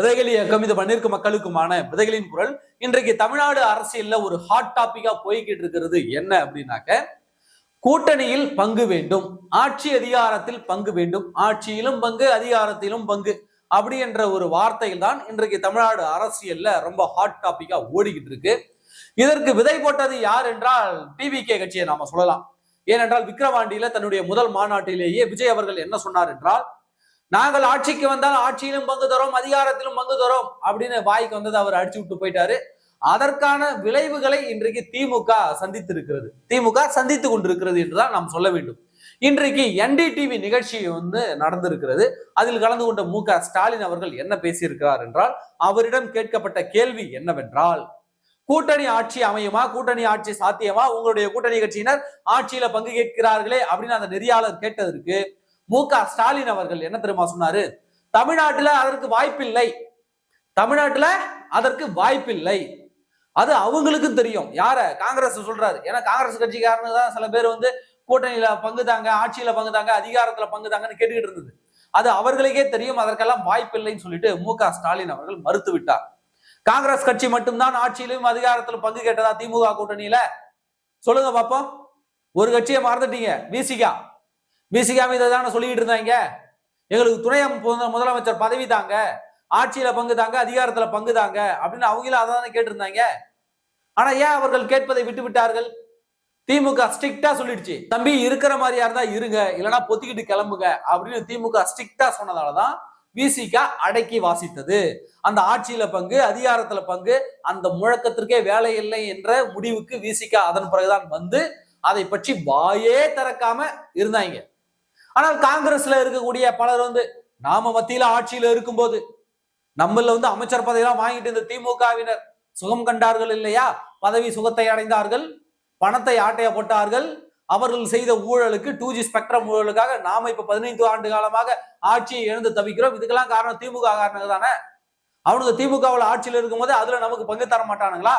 விதைகள் இயக்கம் இது பண்ணிருக்க மக்களுக்குமான விதைகளின் குரல். இன்றைக்கு தமிழ்நாடு அரசியல்ல ஒரு ஹாட் டாபிக்கா போய்கிட்டு இருக்கிறது என்ன அப்படின்னாக்க கூட்டணியில் பங்கு வேண்டும் ஆட்சி அதிகாரத்தில் பங்கு வேண்டும் ஆட்சியிலும் பங்கு அதிகாரத்திலும் பங்கு அப்படி என்ற ஒரு வார்த்தையில் தான் இன்றைக்கு தமிழ்நாடு அரசியல்ல ரொம்ப ஹாட் டாபிக்கா ஓடிக்கிட்டு இருக்கு. இதற்கு விதை போட்டது யார் என்றால் டிவிகே கட்சியை நாம சொல்லலாம். ஏனென்றால் விக்கிரவாண்டியில தன்னுடைய முதல் மாநாட்டிலேயே விஜய் அவர்கள் என்ன சொன்னார் என்றால் நாங்கள் ஆட்சிக்கு வந்தால் ஆட்சியிலும் பங்கு தரோம் அதிகாரத்திலும் பங்கு தரோம் அப்படின்னு வாய்க்கு வந்தது அவர் அடிச்சு விட்டு போயிட்டாரு. அதற்கான விளைவுகளை இன்றைக்கு திமுக சந்தித்திருக்கிறது. திமுக சந்தித்து கொண்டிருக்கிறது என்றுதான் நாம் சொல்ல வேண்டும். இன்றைக்கு என்டிடிவி நிகழ்ச்சி வந்து நடந்திருக்கிறது. அதில் கலந்து கொண்ட மு ஸ்டாலின் அவர்கள் என்ன பேசியிருக்கிறார் என்றால் அவரிடம் கேட்கப்பட்ட கேள்வி என்னவென்றால் கூட்டணி ஆட்சி அமையுமா கூட்டணி ஆட்சி சாத்தியமா உங்களுடைய கூட்டணி கட்சியினர் ஆட்சியில பங்கு கேட்கிறார்களே அப்படின்னு அந்த நெறியாளர் கேட்டதற்கு மு க ஸ்டாலின் அவர்கள் என்ன தெரியுமா சொன்னாரு? தமிழ்நாட்டுல அதற்கு வாய்ப்பில்லை. தமிழ்நாட்டுல அதற்கு வாய்ப்பில்லை. அது அவங்களுக்கும் தெரியும். யார? காங்கிரஸ் சொல்றாரு. ஏன்னா காங்கிரஸ் கட்சிக்காரனு தான் சில பேர் வந்து கூட்டணியில பங்கு தாங்க ஆட்சியில பங்கு தாங்க அதிகாரத்துல பங்கு தாங்கன்னு கேட்டுக்கிட்டு இருந்தது. அது அவர்களுக்கே தெரியும். அதற்கெல்லாம் வாய்ப்பில்லைன்னு சொல்லிட்டு மு க ஸ்டாலின் அவர்கள் மறுத்து விட்டார். காங்கிரஸ் கட்சி மட்டும்தான் ஆட்சியிலும் அதிகாரத்தில் பங்கு கேட்டதா திமுக கூட்டணியில? சொல்லுங்க பாப்போம். ஒரு கட்சியை மறந்துட்டீங்க. விசிகா பிசிகாமி இதை தானே சொல்லிக்கிட்டு இருந்தாங்க. எங்களுக்கு துணை அமைப்பு முதலமைச்சர் பதவி தாங்க. ஆட்சியில பங்கு தாங்க அதிகாரத்துல பங்கு தாங்க. அப்படின்னு அவங்களும் அதை தானே கேட்டிருந்தாங்க. ஆனா ஏன் அவர்கள் கேட்பதை விட்டு விட்டார்கள்? திமுக ஸ்ட்ரிக்டா சொல்லிடுச்சு. தம்பி இருக்கிற மாதிரியா இருந்தா இருங்க இல்லைன்னா பொத்திக்கிட்டு கிளம்புங்க அப்படின்னு திமுக ஸ்ட்ரிக்டா சொன்னதாலதான் விசிகா அடக்கி வாசித்தது. அந்த ஆட்சியில பங்கு அதிகாரத்துல பங்கு அந்த முழக்கத்திற்கே வேலை இல்லை என்ற முடிவுக்கு விசிகா. அதன் பிறகுதான் வந்து அதை பற்றி வாயே திறக்காம இருந்தாங்க. ஆனால் காங்கிரஸ்ல இருக்கக்கூடிய பலர் வந்து நாம மத்தியில ஆட்சியில இருக்கும்போது நம்மள வந்து அமைச்சர் பதவியெல்லாம் வாங்கிட்டு இந்த திமுகவினர் சுகம் கண்டார்கள் இல்லையா? பதவி சுகத்தை அடைந்தார்கள் பணத்தை ஆட்டைய போட்டார்கள் அவர்கள் செய்த ஊழலுக்கு டூ ஜி ஸ்பெக்ட்ரம் ஊழலுக்காக நாம இப்ப பதினைந்து ஆண்டு காலமாக ஆட்சியை எழுந்து தவிக்கிறோம். இதுக்கெல்லாம் காரணம் திமுக காரணம் தானே? அவனுக்கு திமுகவில் ஆட்சியில் இருக்கும்போது அதுல நமக்கு பங்கு தர மாட்டானுங்களா?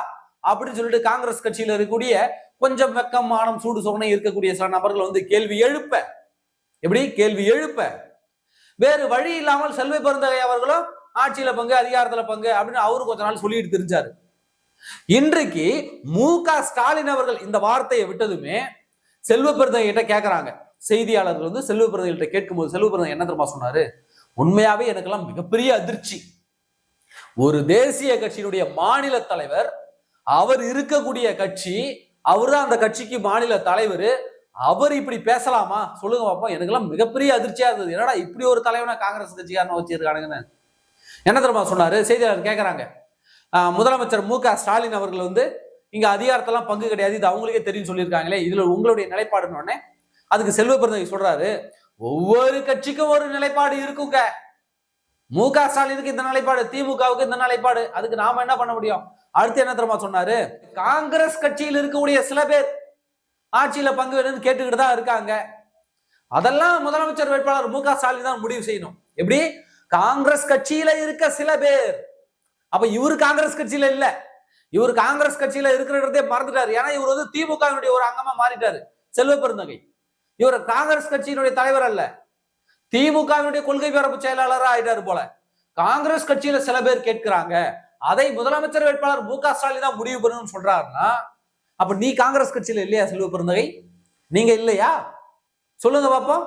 அப்படின்னு சொல்லிட்டு காங்கிரஸ் கட்சியில இருக்கக்கூடிய கொஞ்சம் வெக்கம் மானம் சூடு சோகனை இருக்கக்கூடிய சில நபர்கள் வந்து கேள்வி எழுப்ப எப்படி? கேள்வி எழுப்ப. வேறு வழி இல்லாமல் செல்வ பெருந்தகை அவர்களும் ஆட்சியில பங்கு அதிகாரத்துல பங்கு அப்படின்னு அவரு கொஞ்ச நாள் சொல்லிட்டு தெரிஞ்சாரு. இன்றைக்கு மு க ஸ்டாலின் அவர்கள் இந்த வார்த்தையை விட்டதுமே செல்வ பெருந்தகிட்ட கேட்கறாங்க செய்தியாளர்கள் வந்து செல்வ பெருந்தகிட்ட கேட்கும்போது செல்வ பெருந்தகை என்ன தெரியுமா சொன்னாரு? உண்மையாவே எனக்கெல்லாம் மிகப்பெரிய அதிர்ச்சி. ஒரு தேசிய கட்சியினுடைய மாநில தலைவர் அவர் இருக்கக்கூடிய கட்சி அவர் தான் அந்த கட்சிக்கு மாநில தலைவர் அவர் இப்படி பேசலாமா? சொல்லுங்க பாப்போம் எனக்கெல்லாம் மிகப்பெரிய அதிர்ச்சியா இருந்தது. என்னடா இப்படி ஒரு தலைவனை காங்கிரஸ் கட்சிக்காரன் வச்சிருக்கானுங்கன்னு. என்ன தெரியுமா சொன்னாரு? செய்தியாளர் கேட்கறாங்க முதலமைச்சர் மு க ஸ்டாலின் அவர்கள் வந்து இங்க அதிகாரத்தெல்லாம் பங்கு கிடையாது. இது அவங்களுக்கே தெரியும் சொல்லியிருக்காங்களே. இதுல உங்களுடைய நிலைப்பாடுன்னு உடனே அதுக்கு செல்வ பிறந்தகை சொல்றாரு. ஒவ்வொரு கட்சிக்கும் ஒரு நிலைப்பாடு இருக்குங்க. மு க ஸ்டாலினுக்கு இந்த நிலைப்பாடு திமுகவுக்கு இந்த நிலைப்பாடு. அதுக்கு நாம என்ன பண்ண முடியும்? அடுத்து என்ன தெரியுமா சொன்னாரு? காங்கிரஸ் கட்சியில் இருக்கக்கூடிய சில பேர் ஆட்சியில் பங்கு வேணும்னு கேட்டுக்கிட்டு தான் இருக்காங்க. அதெல்லாம் முதலமைச்சர் வேட்பாளர் மு க ஸ்டாலின் தான் முடிவு செய்யணும். எப்படி? காங்கிரஸ் கட்சியில இருக்க சில பேர். அப்ப இவரு காங்கிரஸ் கட்சியில இல்ல. இவர் காங்கிரஸ் கட்சியில இருக்கிறதே மறந்துட்டாரு. ஏன்னா இவர் வந்து திமுகவினுடைய ஒரு அங்கமா மாறிட்டாரு. செல்வ பெருந்தகை. இவர் காங்கிரஸ் கட்சியினுடைய தலைவர் அல்ல. திமுகவினுடைய கொள்கை பரப்பு செயலாளராக ஆயிட்டாரு போல. காங்கிரஸ் கட்சியில சில பேர் கேட்கிறாங்க அதை முதலமைச்சர் வேட்பாளர் மு க ஸ்டாலின் தான் முடிவு பண்ணணும்னு சொல்றாருன்னா அப்ப நீ காங்கிரஸ் கட்சியில இல்லையா செல்வ பெருந்தகை? நீங்க இல்லையா? சொல்லுங்க பாப்போம்.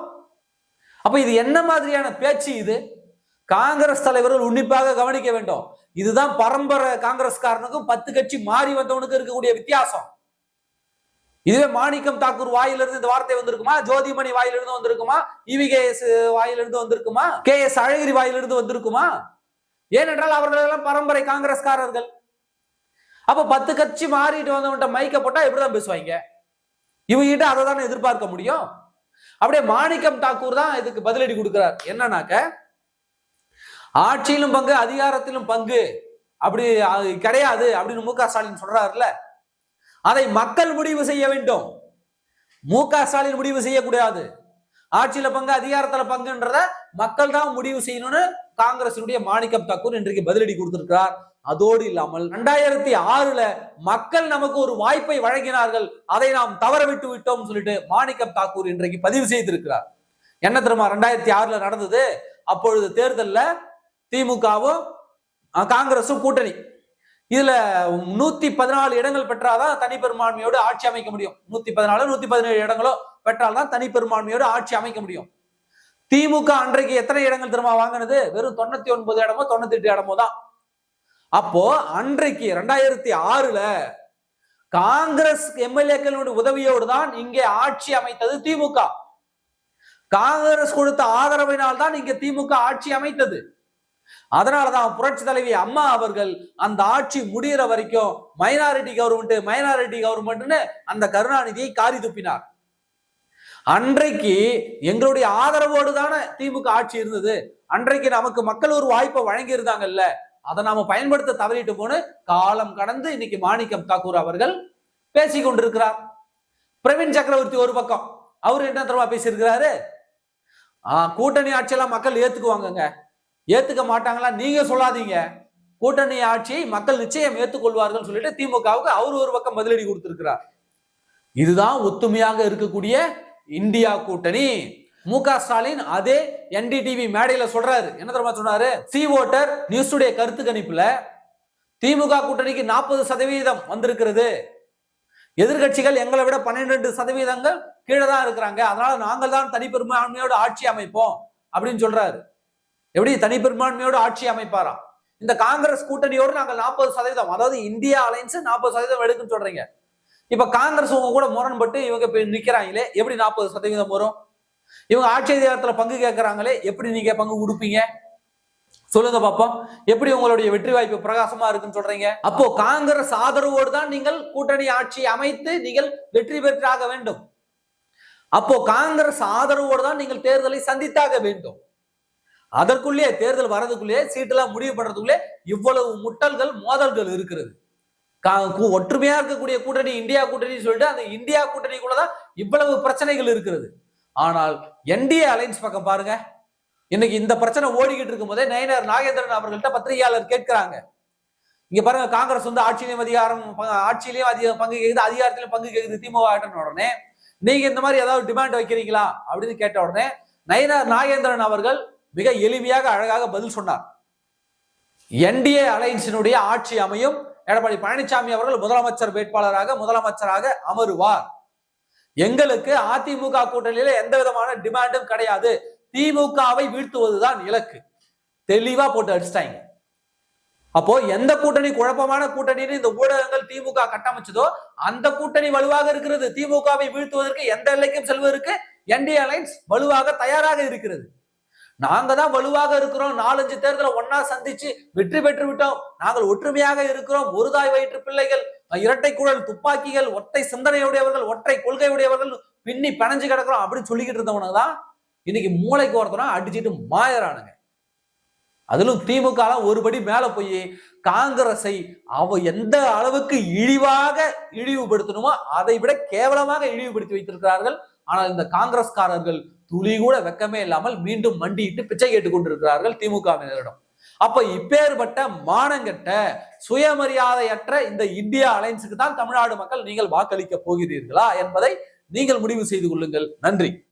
அப்ப இது என்ன மாதிரியான பேச்சு இது? காங்கிரஸ் தலைவர்கள் உன்னிப்பாக கவனிக்க வேண்டும். இதுதான் பரம்பரை காங்கிரஸ்காரனுக்கும் பத்து கட்சி மாறி வந்தவனுக்கு இருக்கக்கூடிய வித்தியாசம். இதுவே மாணிக்கம் தாக்கூர் வாயிலிருந்து இந்த வார்த்தை வந்திருக்குமா? ஜோதிமணி வாயிலிருந்து வந்திருக்குமா? இவிகேஎஸ் வாயிலிருந்து வந்திருக்குமா? கே எஸ் அழகிரி வாயிலிருந்து வந்திருக்குமா? ஏனென்றால் அவர்கள் எல்லாம் பரம்பரை காங்கிரஸ்காரர்கள். அப்ப பத்து கட்சி மாறிட்டு வந்தவன்ட்ட மைக்க போட்டா எப்படிதான் பேசுவாங்க. இவங்கிட்ட அதை தானே எதிர்பார்க்க முடியும்? அப்படியே மாணிக்கம் தாக்கூர் தான் இதுக்கு பதிலடி கொடுக்கிறார். என்னன்னாக்க ஆட்சியிலும் பங்கு அதிகாரத்திலும் பங்கு. அப்படி அது கிடையாது அப்படின்னு மு க. ஸ்டாலின் சொல்றாருல அதை மக்கள் முடிவு செய்ய வேண்டும். மு க. ஸ்டாலின் முடிவு செய்யக்கூடாது. ஆட்சியில பங்கு அதிகாரத்துல பங்குன்றத மக்கள் தான் முடிவு செய்யணும்னு காங்கிரசினுடைய மாணிக்கம் தாக்கூர் இன்றைக்கு பதிலடி கொடுத்திருக்கிறார். அதோடு இல்லாமல் ரெண்டாயிரத்தி ஆறுல மக்கள் நமக்கு ஒரு வாய்ப்பை வழங்கினார்கள். அதை நாம் தவற விட்டு விட்டோம் சொல்லிட்டு மாணிக்கம் தாக்கூர் இன்றைக்கு பதிவு செய்திருக்கிறார். என்ன தெரியுமா? ரெண்டாயிரத்தி ஆறுல நடந்தது. அப்பொழுது தேர்தல்ல திமுகவும் காங்கிரசும் கூட்டணி. இதுல நூத்தி பதினாலு இடங்கள் பெற்றாதான் தனி பெரும்பான்மையோடு ஆட்சி அமைக்க முடியும். நூத்தி பதினாலு நூத்தி பதினேழு இடங்களோ பெற்றால்தான் தனி பெரும்பான்மையோடு ஆட்சி அமைக்க முடியும். திமுக அன்றைக்கு எத்தனை இடங்கள் திரும்ப வாங்கினது? வெறும் தொண்ணூத்தி ஒன்பது இடமோ தொண்ணூத்தி எட்டு இடமோ தான். அப்போ அன்றைக்கு ரெண்டாயிரத்தி ஆறுல காங்கிரஸ் எம்எல்ஏக்களுடைய உதவியோடு தான் இங்கே ஆட்சி அமைத்தது திமுக. காங்கிரஸ் கொடுத்த ஆதரவினால் தான் இங்க திமுக ஆட்சி அமைத்தது. அதனாலதான் புரட்சி தலைவி அம்மா அவர்கள் அந்த ஆட்சி முடிகிற வரைக்கும் மைனாரிட்டி கவர்மெண்ட் மைனாரிட்டி கவர்மெண்ட்னு அந்த கருணாநிதியை காரி துப்பினார். அன்றைக்கு எங்களுடைய ஆதரவோடு தானே திமுக ஆட்சி இருந்தது. அன்றைக்கு நமக்கு மக்கள் ஒரு வாய்ப்பை வழங்கி இருந்தாங்கல்ல அதை நாம பயன்படுத்த தவறிட்டு போன காலம் கடந்து இன்னைக்கு மாணிக்கம் தாக்கூர் அவர்கள் பேசி கொண்டிருக்கிறார். பிரவீன் சக்கரவர்த்தி ஒரு பக்கம். அவர் என்ன தரமா பேசியிருக்கிறாரு? ஆஹ் கூட்டணி ஆட்சியெல்லாம் மக்கள் ஏத்துக்குவாங்கங்க. ஏத்துக்க மாட்டாங்களா? நீங்க சொல்லாதீங்க. கூட்டணி ஆட்சியை மக்கள் நிச்சயம் ஏற்றுக்கொள்வார்கள் சொல்லிட்டு திமுகவுக்கு அவர் ஒரு பக்கம் பதிலடி கொடுத்திருக்கிறார். இதுதான் ஒத்துமையாக இருக்கக்கூடிய இந்தியா கூட்டணி. மு க ஸ்டாலின் அதே என்டிடிவி மேடையில சொல்றாரு. என்ன தெரியுமா சொன்னாரு? சி ஓட்டர் நியூஸ் டுடே கருத்து கணிப்புல திமுக கூட்டணிக்கு நாற்பது சதவீதம் வந்திருக்கிறது. எதிர்கட்சிகள் எங்களை விட பன்னிரெண்டு சதவீதங்கள் கீழே தான் இருக்கிறாங்க. அதனால நாங்கள் தான் தனிப்பெரும்பான்மையோட ஆட்சி அமைப்போம் அப்படின்னு சொல்றாரு. எப்படி தனிப்பெரும்பான்மையோடு ஆட்சி அமைப்பாராம் இந்த காங்கிரஸ் கூட்டணியோடு நாங்கள் நாற்பது சதவீதம் அதாவது இந்தியா அலைன்ஸ் நாற்பது சதவீதம் எடுக்குன்னு சொல்றீங்க. இப்ப காங்கிரஸ் உங்க கூட முரண்பட்டு இவங்க இப்ப நிக்கிறாங்களே எப்படி நாற்பது சதவீதம் வரும்? இவங்க ஆட்சி அதிகாரத்துல பங்கு கேட்கறாங்களே எப்படி நீங்க பங்கு கொடுப்பீங்க? சொல்லுங்க பாப்போம். எப்படி உங்களுடைய வெற்றி வாய்ப்பு பிரகாசமா இருக்குன்னு சொல்றீங்க? அப்போ காங்கிரஸ் ஆதரவோடு தான் நீங்கள் கூட்டணி ஆட்சி அமைத்து நீங்கள் வெற்றி பெற்றாக வேண்டும். அப்போ காங்கிரஸ் ஆதரவோடு தான் நீங்கள் தேர்தலை சந்தித்தாக வேண்டும். அதற்குள்ளே தேர்தல் வரதுக்குள்ளே சீட்டெல்லாம் முடிவு பண்றதுக்குள்ளே இவ்வளவு முட்டல்கள் மோதல்கள் இருக்கிறது. கா- ஒற்றுமையா இருக்கக்கூடிய கூட்டணி இந்தியா கூட்டணி சொல்லிட்டு அந்த இந்தியா கூட்டணிக்குள்ளதான் இவ்வளவு பிரச்சனைகள் இருக்கிறது. ஆனால் என்டிஏ அலைன்ஸ் பக்கம் பாருங்க. இன்னைக்கு இந்த பிரச்சனை ஓடிக்கிட்டு இருக்கும் போதே நயனார் நாகேந்திரன் அவர்கள்ட்ட பத்திரிகையாளர் கேட்கிறாங்க. இங்க பாருங்க காங்கிரஸ் வந்து ஆட்சியிலையும் அதிகாரம் ஆட்சியிலையும் அதிக பங்கு கேக்குது அதிகாரத்திலும் பங்கு கேக்குது திமுக உடனே நீங்க இந்த மாதிரி ஏதாவது டிமாண்ட் வைக்கிறீங்களா? அப்படின்னு கேட்ட உடனே நயனார் நாகேந்திரன் அவர்கள் மிக எளிமையாக அழகாக பதில் சொன்னார். என்டிஏ அலைன்ஸினுடைய ஆட்சி அமையும் எடப்பாடி பழனிசாமி அவர்கள் முதலமைச்சர் வேட்பாளராக முதலமைச்சராக அமருவார். எங்களுக்கு அதிமுக கூட்டணியில எந்த விதமான டிமாண்டும் கிடையாது. திமுகவை வீழ்த்துவதுதான் இலக்கு. தெளிவா போட்டு அடிச்சிட்டாங்க. அப்போ எந்த கூட்டணி குழப்பமான கூட்டணின்னு இந்த ஊடகங்கள் திமுக கட்டமைச்சதோ அந்த கூட்டணி வலுவாக இருக்கிறது. திமுகவை வீழ்த்துவதற்கு எந்த எல்லைக்கும் செல்வதற்கு என்டிஏ அலைன்ஸ் வலுவாக தயாராக இருக்கிறது. நாங்க தான் வலுவாக இருக்கிறோம். நாலஞ்சு தேர்தலை ஒன்னா சந்திச்சு வெற்றி பெற்று விட்டோம் நாங்கள் ஒற்றுமையாக இருக்கிறோம். ஒரு தாய் வயிற்று பிள்ளைகள் இரட்டை குழல் துப்பாக்கிகள் ஒற்றை சிந்தனையுடையவர்கள் ஒற்றை கொள்கையுடையவர்கள் பின்னி பிணைஞ்சு கிடக்குறோம் அப்படின்னு சொல்லிக்கிட்டு இருந்தவனுங்க தான் இன்னைக்கு மூளைக்கு ஒருத்தனா அடிச்சுட்டு மாயறானுங்க. அதிலும் திமுக ஒரு ஒருபடி மேல போய் காங்கிரஸை அவ எந்த அளவுக்கு இழிவாக இழிவுபடுத்தணுமோ அதை விட கேவலமாக இழிவுபடுத்தி வைத்திருக்கிறார்கள். ஆனால் இந்த காங்கிரஸ்காரர்கள் துளி கூட வெக்கமே இல்லாமல் மீண்டும் மண்டியிட்டு பிச்சை கேட்டுக் கொண்டிருக்கிறார்கள் திமுகவினரிடம் அப்ப இப்பேற்பட்ட மானங்கெட்ட சுயமரியாதையற்ற இந்த இந்தியா அலைன்ஸுக்கு தான் தமிழ்நாடு மக்கள் நீங்கள் வாக்களிக்க போகிறீர்களா என்பதை நீங்கள் முடிவு செய்து கொள்ளுங்கள். நன்றி.